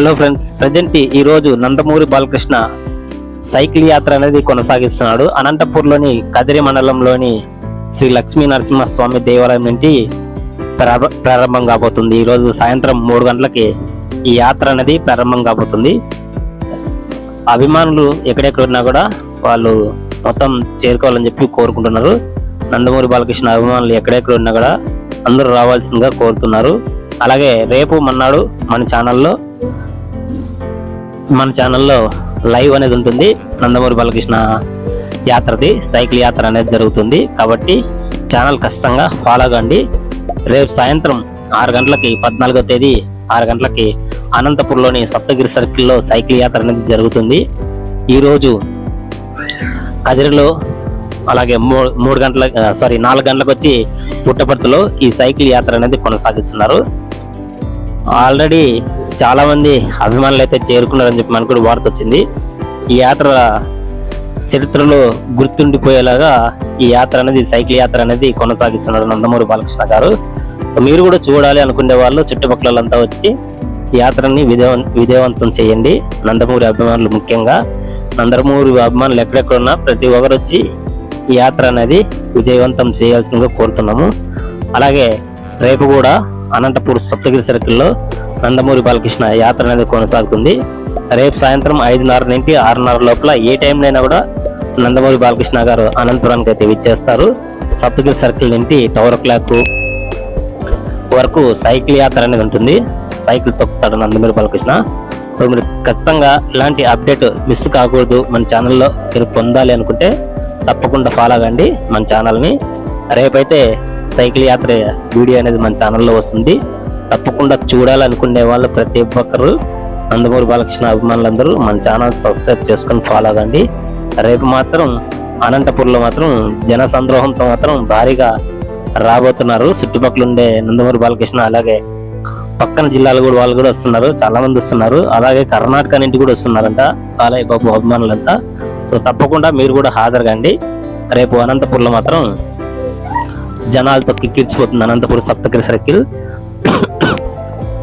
Hello friends present ఈ రోజు Nandamuri Balakrishna cycle యాత్ర అనేది కొనసాగిస్తున్నాడు. అనంతపూర్లోని కదిరి మండలంలోని శ్రీ లక్ష్మీ నరసింహస్వామి దేవాలయం నుండి ప్రారంభం కాబోతుంది. ఈరోజు సాయంత్రం మూడు గంటలకి ఈ యాత్ర అనేది ప్రారంభం కాబోతుంది. అభిమానులు ఎక్కడెక్కడ ఉన్నా కూడా వాళ్ళు మొత్తం చేరుకోవాలని చెప్పి కోరుకుంటున్నారు. నందమూరి బాలకృష్ణ అభిమానులు ఎక్కడెక్కడ ఉన్నా కూడా అందరూ రావాల్సిందిగా కోరుతున్నారు. అలాగే రేపు మన్నాడు మన ఛానల్లో మన ఛానల్లో లైవ్ అనేది ఉంటుంది. నందమూరి బాలకృష్ణ యాత్రది సైకిల్ యాత్ర అనేది జరుగుతుంది. కాబట్టి ఛానల్ ఖచ్చితంగా ఫాలో కండి. రేపు సాయంత్రం ఆరు గంటలకి పద్నాలుగో తేదీ ఆరు గంటలకి అనంతపూర్లోని సప్తగిరి సర్కిల్లో సైకిల్ యాత్ర అనేది జరుగుతుంది. ఈరోజు కదిరిలో అలాగే మూడు మూడు గంటల సారీ నాలుగు గంటలకు వచ్చి పుట్టపర్తిలో ఈ సైకిల్ యాత్ర అనేది కొనసాగిస్తున్నారు. ఆల్రెడీ చాలా మంది అభిమానులు అయితే చేరుకున్నారని చెప్పి మనకు కూడా వార్త వచ్చింది. ఈ యాత్ర చరిత్రలో గుర్తుండిపోయేలాగా ఈ యాత్ర అనేది సైకిల్ యాత్ర అనేది కొనసాగిస్తున్నారు నందమూరి బాలకృష్ణ గారు. మీరు కూడా చూడాలి అనుకునే వాళ్ళు చుట్టుపక్కలంతా వచ్చి యాత్రని విజయవం విజయవంతం చేయండి. నందమూరి అభిమానులు ముఖ్యంగా. నందమూరి అభిమానులు ఎక్కడెక్కడున్నా ప్రతి ఒక్కరు వచ్చి ఈ యాత్ర అనేది విజయవంతం చేయాల్సిందిగా కోరుతున్నాము. అలాగే రేపు కూడా అనంతపూర్ సప్తగిరి సర్కిల్లో నందమూరి బాలకృష్ణ యాత్ర అనేది కొనసాగుతుంది. రేపు సాయంత్రం ఐదున్నర నుండి ఆరున్నర లోపల ఏ టైంలో కూడా నందమూరి బాలకృష్ణ గారు అనంతపురానికి అయితే విచ్చేస్తారు. సప్తగిరి సర్కిల్ నుండి టవర్ క్లాక్ వరకు సైకిల్ యాత్ర అనేది ఉంటుంది. సైకిల్ తొక్కుతాడు నందమూరి బాలకృష్ణ. ఇప్పుడు మీరు ఖచ్చితంగా ఇలాంటి అప్డేట్ మిస్ కాకూడదు. మన ఛానల్లో మీరు పొందాలి అనుకుంటే తప్పకుండా ఫాలో అవ్వండి మన ఛానల్ని. రేపైతే సైకిల్ యాత్ర వీడియో అనేది మన ఛానల్లో వస్తుంది. తప్పకుండా చూడాలనుకునే వాళ్ళు ప్రతి ఒక్కరు నందమూరి బాలకృష్ణ అభిమానులందరూ మన ఛానల్ సబ్స్క్రైబ్ చేసుకొని ఫాలో అవ్వండి. రేపు మాత్రం అనంతపూర్లో మాత్రం జన సంద్రోహంతో మాత్రం భారీగా రాబోతున్నారు. చుట్టుపక్కల ఉండే నందమూరి బాలకృష్ణ అలాగే పక్కన జిల్లాలు కూడా వాళ్ళు కూడా వస్తున్నారు. చాలా మంది వస్తున్నారు. అలాగే కర్ణాటక నుండి కూడా వస్తున్నారంట కాలయ్య బాబు అభిమానులంతా. సో తప్పకుండా మీరు కూడా హాజరు కండి రేపు అనంతపూర్లో మాత్రం జనాలతో కిక్కిరిచిపోతుంది అనంతపూర్ సప్తగిరి సర్కిల్.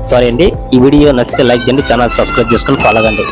సారీ అండి ఈ వీడియో నచ్చితే లైక్ చేయండి ఛానల్ సబ్స్క్రైబ్ చేసుకొని ఫాలో కండి.